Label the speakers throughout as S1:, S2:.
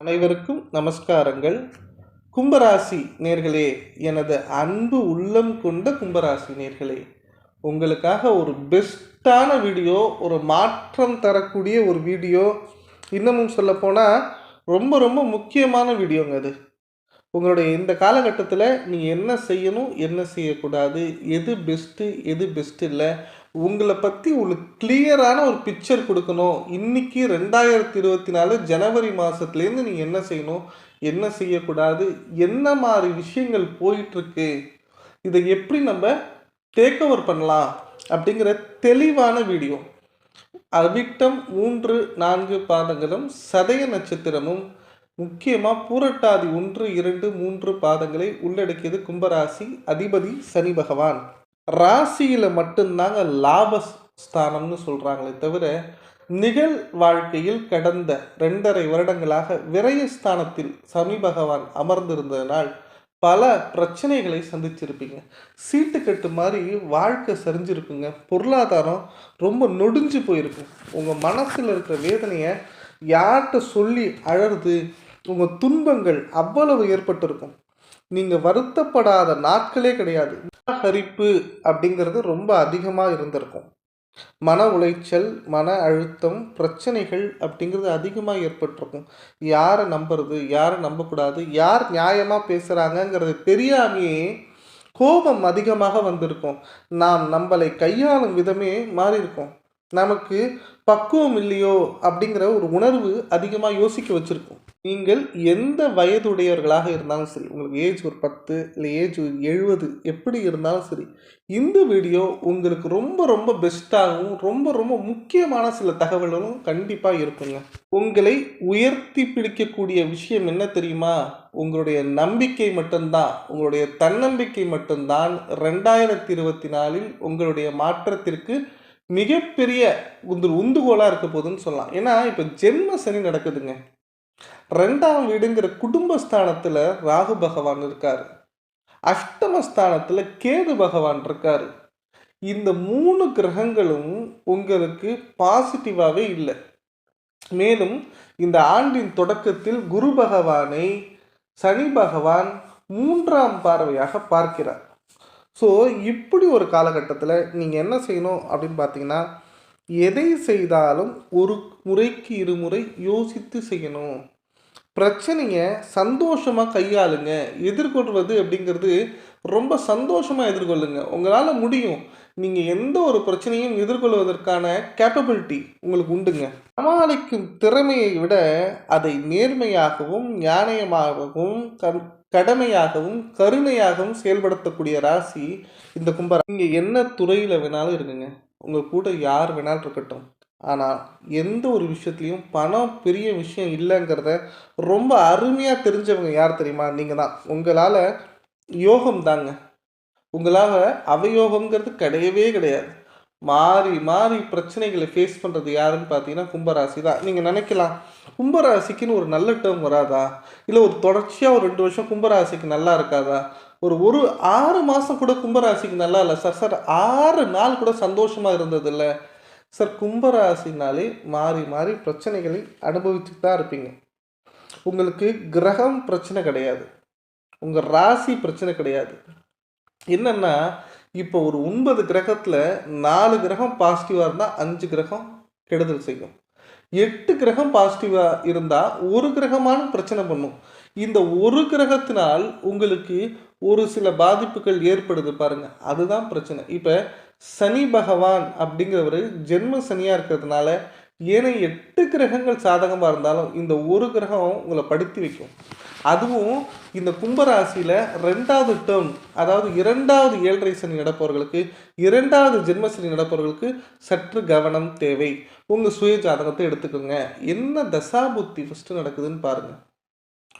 S1: அனைவருக்கும் நமஸ்காரங்கள். கும்பராசி நேர்களே எனது அன்பு உள்ளம் கொண்ட கும்பராசி நேர்களே உங்களுக்காக ஒரு பெஸ்ட்டான வீடியோ ஒரு மாற்றம் தரக்கூடிய ஒரு வீடியோ இன்னமும் சொல்லப்போனால் ரொம்ப ரொம்ப முக்கியமான வீடியோங்க அது. உங்களுடைய இந்த காலகட்டத்தில் நீங்கள் என்ன செய்யணும் என்ன செய்யக்கூடாது எது பெஸ்ட்டு எது பெஸ்ட் இல்லை உங்களை பற்றி உங்களுக்கு கிளியரான ஒரு பிக்சர் கொடுக்கணும். இன்னைக்கு ரெண்டாயிரத்தி இருபத்தி நாலு ஜனவரி மாதத்துலேருந்து நீங்கள் என்ன செய்யணும்? என்ன செய்யக்கூடாது? என்ன மாதிரி விஷயங்கள் போயிட்டுருக்கு? இதை எப்படி நம்ம டேக் ஓவர் பண்ணலாம்? அப்படிங்கிற தெளிவான வீடியோ அவிட்டம் மூன்று நான்கு பாதங்களும் சதய நட்சத்திரமும் முக்கியமாக பூரட்டாதி ஒன்று இரண்டு மூன்று பாதங்களை உள்ளடக்கியது கும்பராசி அதிபதி சனி பகவான். ராசியில் மட்டும்தாங்க லாப ஸ்தானம்னு சொல்கிறாங்களே தவிர நிகழ் வாழ்க்கையில் கடந்த ரெண்டரை வருடங்களாக விரயஸ்தானத்தில் சனி பகவான் அமர்ந்திருந்ததனால் பல பிரச்சனைகளை சந்திச்சிருப்பீங்க. சீட்டுக்கட்டு மாதிரி வாழ்க்கை சரிஞ்சிருக்குங்க. பொருளாதாரம் ரொம்ப நொடிஞ்சு போயிருக்கும் உங்கள் மனசில் இருக்கிற வேதனையை யார்கிட்ட சொல்லி அழறது உங்கள் துன்பங்கள் அவ்வளவு ஏற்பட்டிருக்கும். நீங்கள் வருத்தப்படாத நாட்களே கிடையாது. ஹரிப்பு அப்படிங்கிறது ரொம்ப அதிகமாக இருந்திருக்கும். மன உளைச்சல் மன அழுத்தம் பிரச்சனைகள் அப்படிங்கிறது அதிகமாக ஏற்பட்டிருக்கும். யாரை நம்புறது யாரை நம்பக்கூடாது யார் நியாயமாக பேசுகிறாங்கங்கிறது தெரியாமையே கோபம் அதிகமாக வந்திருக்கும். நாம் நம்மளை கையாளும் விதமே மாறி இருக்கும் நமக்கு பக்குவம் இல்லையோ அப்படிங்கிற ஒரு உணர்வு அதிகமாக யோசிக்க வச்சுருக்கும். நீங்கள் எந்த வயதுடையவர்களாக இருந்தாலும் சரி உங்களுக்கு ஏஜ் ஒரு பத்து இல்லை ஏஜ் ஒரு எழுபது எப்படி இருந்தாலும் சரி இந்த வீடியோ உங்களுக்கு ரொம்ப ரொம்ப பெஸ்ட்டாகவும் ரொம்ப ரொம்ப முக்கியமான சில தகவல்களும் கண்டிப்பாக இருக்குங்க. உங்களை உயர்த்தி பிடிக்கக்கூடிய விஷயம் என்ன தெரியுமா? உங்களுடைய நம்பிக்கை மட்டும்தான். உங்களுடைய தன்னம்பிக்கை மட்டும்தான். ரெண்டாயிரத்தி இருபத்தி நாலில் உங்களுடைய மாற்றத்திற்கு மிகப்பெரிய உந்து உந்துகோலாக இருக்க போகுதுன்னு சொல்லலாம். ஏன்னா இப்போ ஜென்ம சனி நடக்குதுங்க. ரெண்டாம் வீடுங்கிற குடும்பஸ்தானத்தில் ராகு பகவான் இருக்கார். அஷ்டமஸ்தானத்தில் கேது பகவான் இருக்கார். இந்த மூணு கிரகங்களும் உங்களுக்கு பாசிட்டிவாகவே இல்லை. மேலும் இந்த ஆண்டின் தொடக்கத்தில் குரு பகவானை சனி பகவான் மூன்றாம் பார்வையாக பார்க்கிறார். ஸோ இப்படி ஒரு காலகட்டத்தில் நீங்கள் என்ன செய்யணும் அப்படின்னு பார்த்தீங்கன்னா எதை செய்தாலும் ஒரு முறைக்கு இருமுறை யோசித்து செய்யணும். பிரச்சனையை சந்தோஷமாக கையாளுங்க. எதிர்கொள்வது அப்படிங்கிறது ரொம்ப சந்தோஷமாக எதிர்கொள்ளுங்க. உங்களால் முடியும். நீங்கள் எந்த ஒரு பிரச்சனையும் எதிர்கொள்வதற்கான கேப்பபிலிட்டி உங்களுக்கு உண்டுங்க. சமாளிக்கும் திறமையை விட அதை நேர்மையாகவும் ஞானயமாகவும் கண் கடமையாகவும் கருணையாகவும் செயல்படுத்தக்கூடிய ராசி இந்த கும்பரா நீங்கள் என்ன துறையில் வேணாலும் இருக்குங்க உங்கள் கூட யார் வேணாலும் இருக்கட்டும். ஆனால் எந்த ஒரு விஷயத்துலையும் பணம் பெரிய விஷயம் இல்லைங்கிறத ரொம்ப அருமையாக தெரிஞ்சவங்க யார் தெரியுமா? நீங்கள் தான் உங்களால் யோகம் தாங்க உங்களால் அவயோகம்ங்கிறது கிடையவே கிடையாது. மாறி மாறி பிரச்சனைகளை ஃபேஸ் பண்ணுறது யாருன்னு பார்த்தீங்கன்னா கும்பராசி தான். நீங்கள் நினைக்கலாம் கும்பராசிக்குன்னு ஒரு நல்ல டேர்ம் வராதா? இல்லை ஒரு தொடர்ச்சியாக ஒரு ரெண்டு வருஷம் கும்பராசிக்கு நல்லா இருக்காதா? ஒரு ஒரு ஆறு மாதம் கூட கும்பராசிக்கு நல்லா இல்லை. சார் சார் ஆறு நாள் கூட சந்தோஷமாக இருந்ததில்ல. சார் கும்பராசினாலே மாறி மாறி பிரச்சனைகளை அனுபவிச்சுட்டு தான் இருப்பீங்க. உங்களுக்கு கிரகம் பிரச்சனை கிடையாது. உங்கள் ராசி பிரச்சனை கிடையாது. என்னென்னா இப்போ ஒரு ஒன்பது கிரகத்தில் நாலு கிரகம் பாசிட்டிவாக இருந்தால் அஞ்சு கிரகம் கெடுதல் செய்யும். எட்டு கிரகம் பாசிட்டிவாக இருந்தால் ஒரு கிரகமான பிரச்சனை பண்ணும். இந்த ஒரு கிரகத்தினால் உங்களுக்கு ஒரு சில பாதிப்புகள் ஏற்படுது பாருங்கள் அதுதான் பிரச்சனை. இப்போ சனி பகவான் அப்படிங்கிறவர் ஜென்ம சனியாக இருக்கிறதுனால ஏனைய எட்டு கிரகங்கள் சாதகமாக இருந்தாலும் இந்த ஒரு கிரகம் உங்களை படுத்தி வைக்கும். அதுவும் இந்த கும்பராசியில் ரெண்டாவது டேர்ம் அதாவது இரண்டாவது ஏழரை சனி நடப்பவர்களுக்கு இரண்டாவது ஜென்மசனி நடப்பவர்களுக்கு சற்று கவனம் தேவை. உங்கள் சுய ஜாதகத்தை எடுத்துக்கோங்க. என்ன தசாபுத்தி ஃபஸ்ட்டு நடக்குதுன்னு பாருங்கள்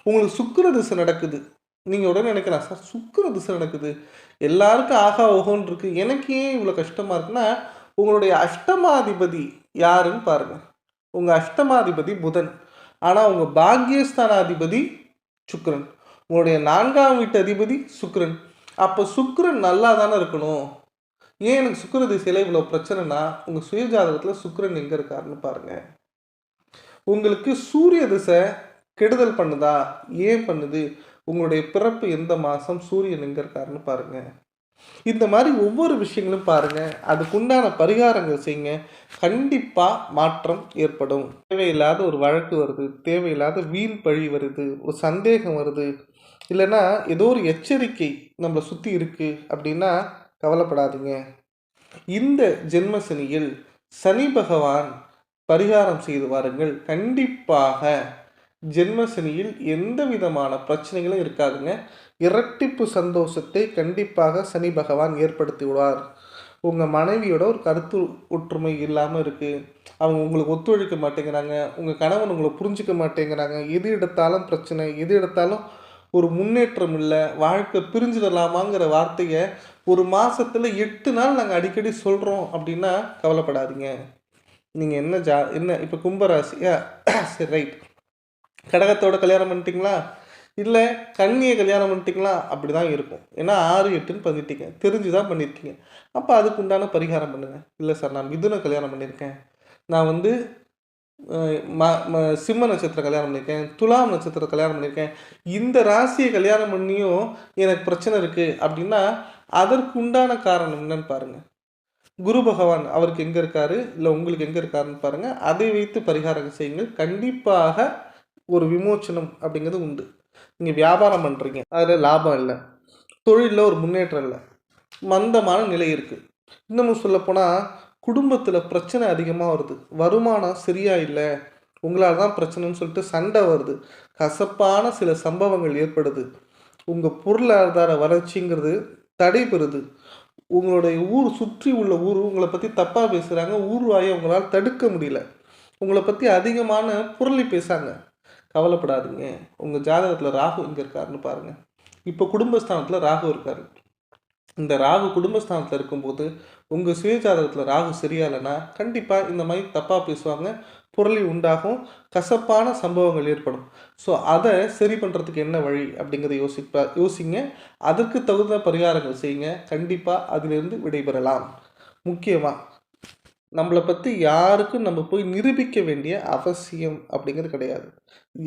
S1: உங்களுக்கு சுக்கர திசை நடக்குது. நீங்கள் உடனே நினைக்கலாம் சார் சுக்கர திசை நடக்குது. எல்லாருக்கும் ஆகா ஓகோன்னு இருக்குது எனக்கு ஏன் இவ்வளோ கஷ்டமாக இருக்குன்னா உங்களுடைய அஷ்டமாதிபதி யாருன்னு பாருங்கள் உங்கள் அஷ்டமாதிபதி புதன். ஆனால் உங்கள் பாக்யஸ்தானாதிபதி சுக்ரன் உங்களுடைய நான்காம் வீட்டு அதிபதி சுக்ரன் அப்போ சுக்ரன் நல்லா தானே இருக்கணும்? ஏன் எனக்கு சுக்கர திசையில் இவ்வளோ பிரச்சனைனா உங்கள் சுயஜாதகத்தில் சுக்ரன் எங்கே இருக்காருன்னு பாருங்கள் உங்களுக்கு சூரிய திசை கெடுதல் பண்ணுதா? ஏன் பண்ணுது? உங்களுடைய பிறப்பு எந்த மாதம் சூரியன் எங்கே இருக்காருன்னு பாருங்கள் இந்த மாதிரி ஒவ்வொரு விஷயங்களும் பாருங்கள் அதுக்குண்டான பரிகாரங்கள் செய்யுங்க கண்டிப்பாக மாற்றம் ஏற்படும். தேவையில்லாத ஒரு வழக்கு வருது. தேவையில்லாத வீண் பழி வருது. ஒரு சந்தேகம் வருது. இல்லைன்னா ஏதோ ஒரு எச்சரிக்கை நம்மளை சுற்றி இருக்குது அப்படின்னா கவலைப்படாதீங்க. இந்த ஜென்ம சனியில் சனி பகவான் பரிகாரம் செய்து வாருங்கள். கண்டிப்பாக ஜென்ம சனியில் எந்த விதமான பிரச்சனைகளும் இருக்காதுங்க. இரட்டிப்பு சந்தோஷத்தை கண்டிப்பாக சனி பகவான் ஏற்படுத்தி விடுவார். உங்கள் மனைவியோட ஒரு கருத்து ஒற்றுமை இல்லாமல் இருக்குது அவங்க உங்களுக்கு ஒத்துழைக்க மாட்டேங்கிறாங்க. உங்கள் கணவன் உங்களை புரிஞ்சிக்க மாட்டேங்கிறாங்க. எது எடுத்தாலும் பிரச்சனை எது எடுத்தாலும் ஒரு முன்னேற்றம் இல்லை வாழ்க்கை பிரிஞ்சிடலாமாங்கிற வார்த்தையை ஒரு மாதத்தில் எட்டு நாள் நாங்கள் அடிக்கடி சொல்கிறோம் அப்படின்னா கவலைப்படாதீங்க. நீங்கள் என்ன ஜா என்ன இப்போ கும்பராசியா? சரி ரைட் கடகத்தோட கல்யாணம் பண்ணிட்டீங்களா? இல்லை கண்ணியை கல்யாணம் பண்ணிட்டீங்களா? அப்படி தான் இருக்கும். ஏன்னா ஆறு எட்டுன்னு பண்ணிட்டீங்க தெரிஞ்சு தான் பண்ணியிருக்கீங்க அப்போ அதுக்கு உண்டான பரிகாரம் பண்ணுங்கள் இல்லை சார் நான் மிதுனை கல்யாணம் பண்ணியிருக்கேன் நான் வந்து ம ம சிம்ம நட்சத்திரம் கல்யாணம் பண்ணியிருக்கேன் துலாம் நட்சத்திரம் கல்யாணம் பண்ணியிருக்கேன் இந்த ராசியை கல்யாணம் பண்ணியும் எனக்கு பிரச்சனை இருக்குது அப்படின்னா அதற்கு உண்டான காரணம் என்னன்னு பாருங்கள் குரு பகவான் அவருக்கு எங்கே இருக்காரு? இல்லை உங்களுக்கு எங்கே இருக்காருன்னு பாருங்கள் அதை வைத்து பரிகாரம் செய்யுங்கள். கண்டிப்பாக ஒரு விமோச்சனம் அப்படிங்கிறது உண்டு. நீங்கள் வியாபாரம் பண்ணுறீங்க அதில் லாபம் இல்லை. தொழிலில் ஒரு முன்னேற்றம் இல்லை. மந்தமான நிலை இருக்குது இன்னமும் சொல்லப்போனால் குடும்பத்தில் பிரச்சனை அதிகமாக வருது. வருமானம் சரியாக இல்லை. உங்களால் தான் பிரச்சனைன்னு சொல்லிட்டு சண்டை வருது. கசப்பான சில சம்பவங்கள் ஏற்படுது. உங்கள் பொருளாதார வளர்ச்சிங்கிறது தடைபெறுது உங்களுடைய ஊர் சுற்றி உள்ள ஊர் உங்களை பற்றி தப்பாக பேசுகிறாங்க ஊர்வாயை உங்களால் தடுக்க முடியல. உங்களை பற்றி அதிகமான புரளி பேசாங்க கவலைப்படாதீங்க. உங்கள் ஜாதகத்தில் ராகு இங்கே இருக்காருன்னு பாருங்கள் இப்போ குடும்பஸ்தானத்தில் ராகு இருக்கார். இந்த ராகு குடும்பஸ்தானத்தில் இருக்கும்போது உங்கள் சுயஜாதகத்தில் ராகு சரியா இல்லைன்னா கண்டிப்பாக இந்த மாதிரி தப்பாக பேசுவாங்க. புரளி உண்டாகும். கசப்பான சம்பவங்கள் ஏற்படும். ஸோ அதை சரி பண்ணுறதுக்கு என்ன வழி அப்படிங்கிறத யோசிப்பா யோசிங்க. அதற்கு தகுந்த பரிகாரங்கள் செய்யுங்க. கண்டிப்பாக அதிலிருந்து விடைபெறலாம். முக்கியமாக நம்மளை பற்றி யாருக்கும் நம்ம போய் நிரூபிக்க வேண்டிய அவசியம் அப்படிங்கிறது கிடையாது.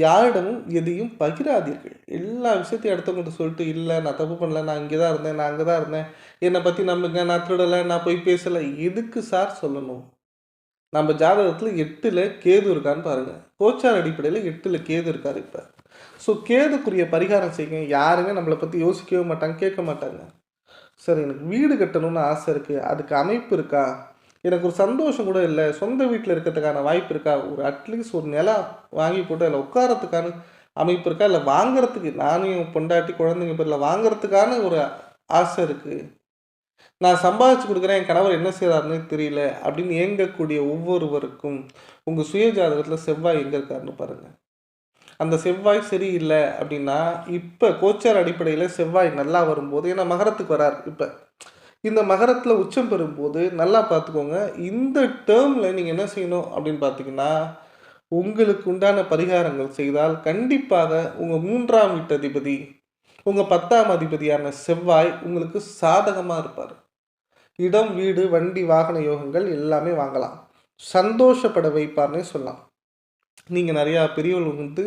S1: யாரிடமும் எதையும் பகிராதீர்கள். எல்லா விஷயத்தையும் அடுத்தவங்கள்ட்ட சொல்லிட்டு இல்லை நான் தப்பு பண்ணல நான் இங்கே தான் இருந்தேன் நான் அங்கே தான் இருந்தேன். என்னை பற்றி நம்புங்க நான் திருடலை நான் போய் பேசலை. எதுக்கு சார் சொல்லணும்? நம்ம ஜாதகத்தில் எட்டில் கேது இருக்கான்னு பாருங்கள் கோச்சார் அடிப்படையில் எட்டில் கேது இருக்கார் இப்போ. ஸோ கேதுக்குரிய பரிகாரம் செய்யுங்க. யாருமே நம்மளை பற்றி யோசிக்கவே மாட்டாங்க கேட்க மாட்டாங்க. சார் எனக்கு வீடு கட்டணும்னு ஆசை இருக்குது அதுக்கு அமைப்பு இருக்கா? எனக்கு ஒரு சந்தோஷம் கூட இல்லை. சொந்த வீட்டில் இருக்கிறதுக்கான வாய்ப்பு இருக்கா? ஒரு அட்லீஸ்ட் ஒரு நிலம் வாங்கி போட்டு அதில் உட்காரத்துக்கான அமைப்பு இருக்கா? இல்லை வாங்குறதுக்கு நானும் பொண்டாட்டி குழந்தைங்க பேரில் வாங்குறதுக்கான ஒரு ஆசை இருக்குது நான் சம்பாதிச்சு கொடுக்குறேன் என் கணவர் என்ன செய்கிறாருன்னு தெரியல அப்படின்னு ஏங்கக்கூடிய ஒவ்வொருவருக்கும் உங்கள் சுய ஜாதகத்தில் செவ்வாய் எங்கே இருக்காருன்னு பாருங்கள் அந்த செவ்வாய் சரியில்லை அப்படின்னா இப்போ கோச்சார் அடிப்படையில் செவ்வாய் நல்லா வரும்போது ஏன்னா மகரத்துக்கு வரார் இப்போ. இந்த மகரத்தில் உச்சம் பெறும்போது நல்லா பார்த்துக்கோங்க. இந்த டேர்மில் நீங்கள் என்ன செய்யணும் அப்படின்னு பார்த்தீங்கன்னா உங்களுக்கு உண்டான பரிகாரங்கள் செய்தால் கண்டிப்பாக உங்கள் மூன்றாம் வீட்டு அதிபதி உங்கள் பத்தாம் அதிபதியான செவ்வாய் உங்களுக்கு சாதகமாக இருப்பார். இடம் வீடு வண்டி வாகன யோகங்கள் எல்லாமே வாங்கலாம். சந்தோஷப்பட வைப்பார்னே சொல்லலாம். நீங்கள் நிறையா பெரியவர்கள் வந்து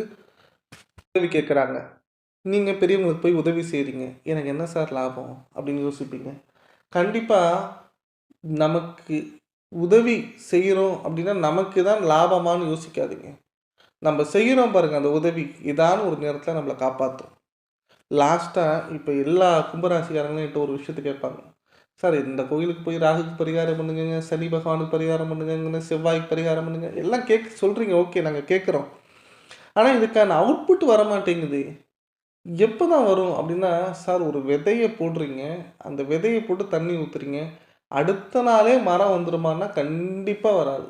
S1: உதவி கேட்குறாங்க. நீங்கள் பெரியவங்களுக்கு போய் உதவி செய்கிறீங்க எனக்கு என்ன சார் லாபம்? அப்படின்னு யோசிப்பீங்க. கண்டிப்பாக நமக்கு உதவி செய்கிறோம் அப்படின்னா நமக்கு தான் லாபமானு யோசிக்காதீங்க. நம்ம செய்கிறோம் பாருங்கள் அந்த உதவி இதான ஒரு நேரத்தில் நம்மளை காப்பாற்றும் லாஸ்ட்டாக இப்போ எல்லா கும்பராசிக்காரங்களும் என்கிட்ட ஒரு விஷயத்தை கேட்பாங்க. சார் இந்த கோயிலுக்கு போய் ராகுக்கு பரிகாரம் பண்ணுங்க சனி பகவானுக்கு பரிகாரம் பண்ணுங்க செவ்வாய்க்கு பரிகாரம் பண்ணுங்க. எல்லாம் கேட்க சொல்கிறீங்க ஓகே நாங்கள் கேட்குறோம் ஆனால் இதுக்கான அவுட்புட் வர மாட்டேங்குது எப்போ தான் வரும் அப்படின்னா சார் ஒரு விதையை போடுறீங்க. அந்த விதையை போட்டு தண்ணி ஊற்றுறீங்க அடுத்த நாளே மரம் வந்துருமான்னா கண்டிப்பாக வராது.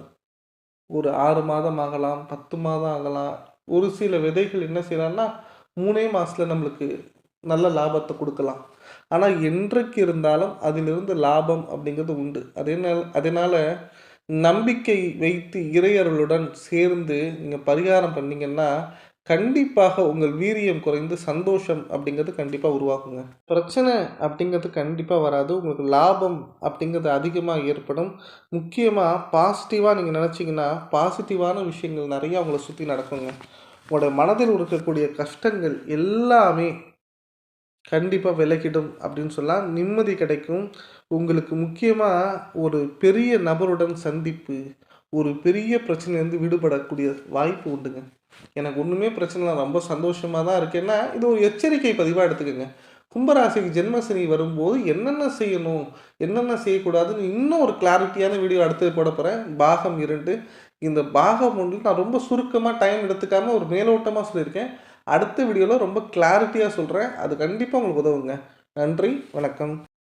S1: ஒரு ஆறு மாதம் ஆகலாம் பத்து மாதம் ஆகலாம். ஒரு சில விதைகள் என்ன செய்யலாம்னா மூணே மாதத்தில் நம்மளுக்கு நல்ல லாபத்தை கொடுக்கலாம். ஆனால் என்றைக்கு இருந்தாலும் அதிலிருந்து லாபம் அப்படிங்கிறது உண்டு. அதனால் அதனால் நம்பிக்கை வைத்து இறையர்களுடன் சேர்ந்து நீங்கள் பரிகாரம் பண்ணிங்கன்னா கண்டிப்பாக உங்கள் வீரியம் குறைந்து சந்தோஷம் அப்படிங்கிறது கண்டிப்பாக உருவாக்குங்க பிரச்சனை அப்படிங்கிறது கண்டிப்பாக வராது. உங்களுக்கு லாபம் அப்படிங்கிறது அதிகமாக ஏற்படும். முக்கியமாக பாசிட்டிவாக நீங்கள் நினச்சிங்கன்னா பாசிட்டிவான விஷயங்கள் நிறையா உங்களை சுற்றி நடக்குங்க. உங்களோட மனதில் இருக்கக்கூடிய கஷ்டங்கள் எல்லாமே கண்டிப்பாக விலகிடும் அப்படின்னு சொல்லலாம் நிம்மதி கிடைக்கும். உங்களுக்கு முக்கியமாக ஒரு பெரிய நபருடன் சந்திப்பு ஒரு பெரிய பிரச்சனையிலேருந்து விடுபடக்கூடிய வாய்ப்பு உண்டுங்க. எனக்கு ஒன்றுமே பிரச்சனை இல்லை ரொம்ப சந்தோஷமாக தான் இருக்கேன்னா இது ஒரு எச்சரிக்கை பதிவாக எடுத்துக்கோங்க. கும்பராசிக்கு ஜென்மசனி வரும்போது என்னென்ன செய்யணும் என்னென்ன செய்யக்கூடாதுன்னு இன்னும் ஒரு கிளாரிட்டியான வீடியோ அடுத்து போட போகிறேன் பாகம் இரண்டு. இந்த பாகம் ஒன்று நான் ரொம்ப சுருக்கமாக டைம் எடுத்துக்காமல் ஒரு மேலோட்டமாக சொல்லியிருக்கேன். அடுத்த வீடியோவில் ரொம்ப கிளாரிட்டியாக சொல்கிறேன் அது கண்டிப்பாக உங்களுக்கு உதவுங்க. நன்றி வணக்கம்.